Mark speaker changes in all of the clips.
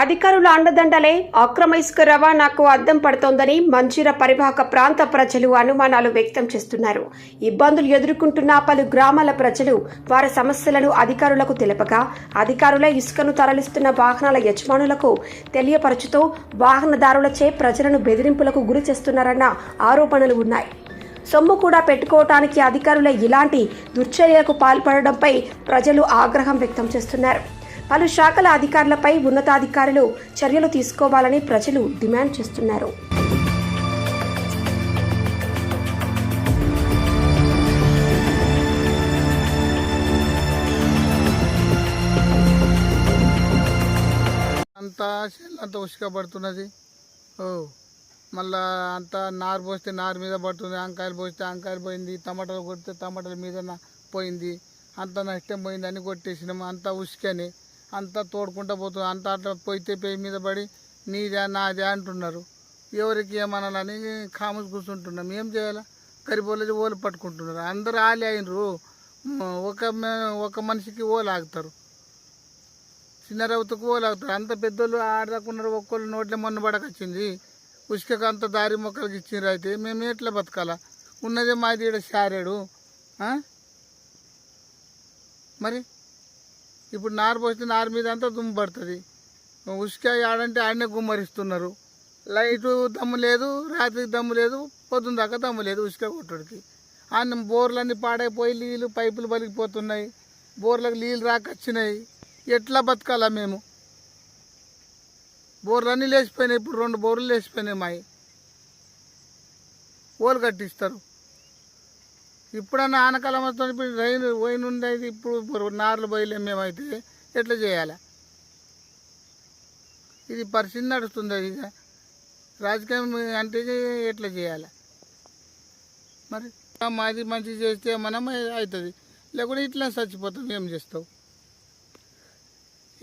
Speaker 1: అధికారుల అండదండలే అక్రమ ఇసుక రవాణాకు అద్దం పడుతోందని మంచిర పరివాహక ప్రాంత ప్రజలు అనుమానాలు వ్యక్తం చేస్తున్నారు. ఇబ్బందులు ఎదుర్కొంటున్న పలు గ్రామాల ప్రజలు వారి సమస్యలను అధికారులకు తెలపగా అధికారులే ఇసుకను తరలిస్తున్న వాహనాల యజమానులకు తెలియపరచుతూ వాహనదారులచే ప్రజలను బెదిరింపులకు గురి చేస్తున్నారన్న ఆరోపణలు ఉన్నాయి. సొమ్ము కూడా పెట్టుకోవటానికి అధికారులే ఇలాంటి దుశ్చర్యలకు పాల్పడడంపై ప్రజలు ఆగ్రహం వ్యక్తం చేస్తున్నారు. పలు శాఖల అధికారులపై ఉన్నతాధికారులు చర్యలు తీసుకోవాలని ప్రజలు డిమాండ్ చేస్తున్నారు.
Speaker 2: అంతా అంతా ఉసుక పడుతున్నది? ఓ మళ్ళా అంతా నారు పోస్తే నారు మీద పడుతుంది వంకాయలు పోస్తే వంకాయలు పోయింది టమాటాలు కొడితే టమాటాల మీద పోయింది అంత నష్టం పోయింది అని కొట్టేసినాము అంతా ఉసుకని. అంతా తోడుకుంటా పోతుంది. అంతా అట్లా పోయితే పేయి మీద పడి నీదే నాదే అంటున్నారు. ఎవరికి ఏమనాలని కామస్ కూర్చుంటున్నాం. ఏం చేయాలి? కరిపోలేదు ఓలు పట్టుకుంటున్నారు. అందరు ఆలి అయినరు. ఒక ఒక మనిషికి ఓలు ఆగుతారు. చిన్న ఓలు ఆకుతారు అంత పెద్దోళ్ళు ఆడదాకున్నారు ఒక్కళ్ళు నోట్ల మొన్న పడకొచ్చింది. ఉసుకకు అంత దారి మొక్కలకి ఇచ్చిండ్రు అయితే మేము ఎట్లా బతకాలా? ఉన్నదే మాది ఇక్కడ శారేడు. మరి? ఇప్పుడు నారు పోస్తే నారు మీద అంతా దుమ్ము పడుతుంది. ఉసుక ఆడంటే ఆడనే గుమ్మరిస్తున్నారు. లైటు దమ్ము లేదు రాత్రికి దమ్ము లేదు పొద్దున్న దాకా దమ్ము లేదు ఉసుక కొట్టుడికి. అన్న బోర్లన్నీ పాడైపోయి నీళ్ళు పైపులు పలిగిపోతున్నాయి. బోర్లకు నీళ్ళు రాకొచ్చినాయి. ఎట్లా బతకాలా మేము? బోర్లన్నీ లేచిపోయినాయి. ఇప్పుడు రెండు బోర్లు లేచిపోయినాయి మాయి. ఓలు కట్టిస్తారు. ఇప్పుడన్నా ఆనకాలం వస్తుంది ఇప్పుడు రైన్ పోయిన ఉండేది ఇప్పుడు ఇప్పుడు నార్లు పోయలేం మేమైతే. ఎట్లా చేయాలి? ఇది పరిస్థితి నడుస్తుంది అది ఇక. రాజకీయం అంటే ఎట్లా చేయాలి? మరి మాది మంచి చేస్తే మనం అవుతుంది. లేకుంటే ఇట్లా చచ్చిపోతాం ఏం చేస్తావు?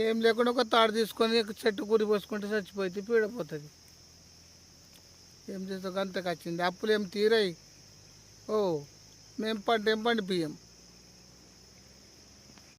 Speaker 2: ఏం లేకుండా ఒక తాడు తీసుకొని చెట్టు కూరి పోసుకుంటే చచ్చిపోతే పీడపోతుంది. ఏం చేస్తావు? అంతకు వచ్చింది. అప్పులు ఏం తీరాయి? ఓ మేము పంట ఏం పండిపియ్యం